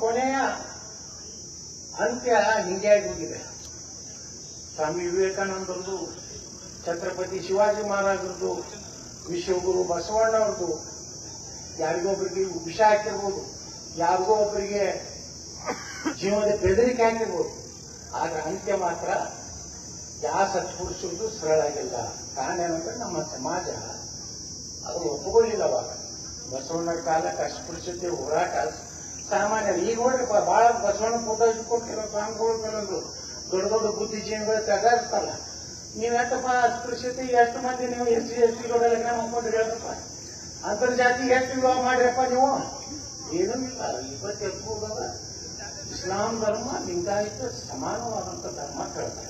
ಕೊನೆಯ ಅಂತ್ಯ ಹಿಂಗೆ ಹೋಗಿದೆ. ಸ್ವಾಮಿ ವಿವೇಕಾನಂದರದು ಛತ್ರಪತಿ ಶಿವಾಜಿ ಮಹಾರಾಜರದು ವಿಶ್ವಗುರು ಬಸವಣ್ಣವ್ರದ್ದು ಯಾರಿಗೊಬ್ಬರಿಗೆ ವಿಷ ಹಾಕಿರ್ಬೋದು, ಯಾರಿಗೋ ಒಬ್ಬರಿಗೆ ಜೀವನದ ಬೆದರಿಕೆ ಹಾಕಿರ್ಬೋದು, ಆದ್ರೆ ಅಂತ್ಯ ಮಾತ್ರ ಯಾವ ಸತ್ಪುರುಷರದು ಸರಳ ಆಗಿಲ್ಲ. ಕಾರಣ ಏನಂದ್ರೆ ನಮ್ಮ ಸಮಾಜ ಅದು ಒಪ್ಪಿಕೊಳ್ಳಿಲ್ಲ ಅವಾಗ. ಬಸವಣ್ಣರ ಕಾಲಕ್ಕೆ ಅಸ್ಪೃಶ್ಯತೆ ಹೋರಾಟ ಸಾಮಾನ್ಯ ಈಗ ನೋಡ್ರಿಪ್ಪ ಬಹಳ ಬಸವಣ್ಣ ಫೋಟೋ ಇಟ್ಕೊಟ್ಟಿರೋ ಸ್ವಾಮಿಗಳು ಕೆಲವೊಂದು ದೊಡ್ಡ ದೊಡ್ಡ ಬುದ್ಧಿಜೀವಿಗಳು ತೆಗಾಡ್ತಾರಲ್ಲ ನೀವು ಯಾಕಪ್ಪ ಅಸ್ಪೃಶ್ಯತೆ, ಎಷ್ಟು ಮಂದಿ ನೀವು ಎಸ್ ಸಿ, ಎಸ್ ಟಿಗಳ ಲಗ್ನ ಮಾಡ್ಕೊಂಡ್ರಿ ಹೇಳ್ರಪ್ಪ? ಅಂತರ್ಜಾತಿ ಎಷ್ಟು ವಿವಾಹ ಮಾಡ್ರಪ್ಪ ನೀವು? ಏನೂ ಇಲ್ಲ, ಇವತ್ತು ಇಸ್ಲಾಂ ಧರ್ಮ ಲಿಂಗಾಯತ ಸಮಾನವಾದಂತ ಧರ್ಮ ಕೇಳ್ತಾರೆ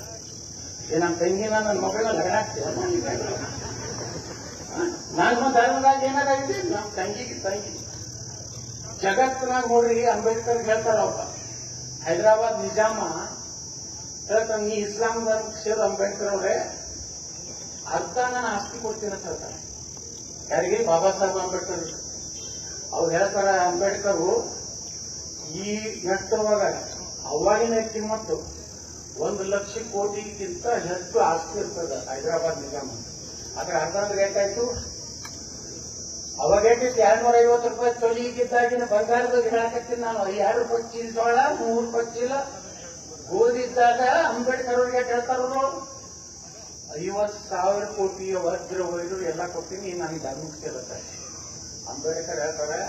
ಏ ನಮ್ಮ ತಂಗಿನ ನನ್ನ ಮಗಳನ್ನ ಲಗ್ನ ಆಗ್ತೀಯ ನಾನು ಧರ್ಮದಾಗ ಏನಾರಾಗಿದೆ ನಮ್ಮ ತಂಗಿಗೆ ತಂಗಿ ಜಗತ್ತಿನಾಗ ನೋಡ್ರಿ ಅಂಬೇಡ್ಕರ್ ಹೇಳ್ತಾರ ಅವ್ರ. ಹೈದರಾಬಾದ್ ನಿಜಾಮ. ನೀ ಇಸ್ಲಾಂ ಧರ್ಮ ಸೇರು ಅಂಬೇಡ್ಕರ್ ಅವ್ರೆ ಅರ್ಧ ನಾನು ಆಸ್ತಿ ಕೊಡ್ತೀನಿ ಅಂತ ಹೇಳ್ತಾರೆ. ಯಾರಿಗೆ? ಬಾಬಾ ಸಾಹೇಬ್ ಅಂಬೇಡ್ಕರ್. ಅವ್ರು ಹೇಳ್ತಾರ, ಅಂಬೇಡ್ಕರ್, ಈ ನೆಟ್ಟವಾಗ ಅವಾಗಿನ ಮತ್ತು ಒಂದು ಲಕ್ಷ ಕೋಟಿಗಿಂತ ಹೆಚ್ಚು ಆಸ್ತಿ ಇರ್ತದ ಹೈದರಾಬಾದ್ ನಿಜಾಮ ಅದ್ರ ಅರ್ಧ ಏಟಾಯ್ತು ಅವಾಗ ಎರಡ್ನೂರ ಐವತ್ತು ರೂಪಾಯಿ ತೊಲಿಗಿದ್ದಾಗಿನ ಬಂಗಾರದ ಹೇಳಕತ್ತೀನಿ ನಾನು. ಎರಡು ಪಚ್ಚಿಲ ಜೋಳ, ಮೂರು ಪಚ್ಚಿಲ ಗೋದಿದ್ದಾಗ ಅಂಬೇಡ್ಕರ್ ಅವ್ರಿಗೆ ಹೇಳ್ತಾರ ಹೇಳ್ತಾರೋ ಐವತ್ ಸಾವಿರ ಕೋಟಿ ವಜ್ರ ವೈರು ಎಲ್ಲ ಕೊಟ್ಟಿನಿ ನನಗೆ ಧರ್ಮಕ್ಕೆ ಅಂಬೇಡ್ಕರ್ ಹೇಳ್ತಾರೆ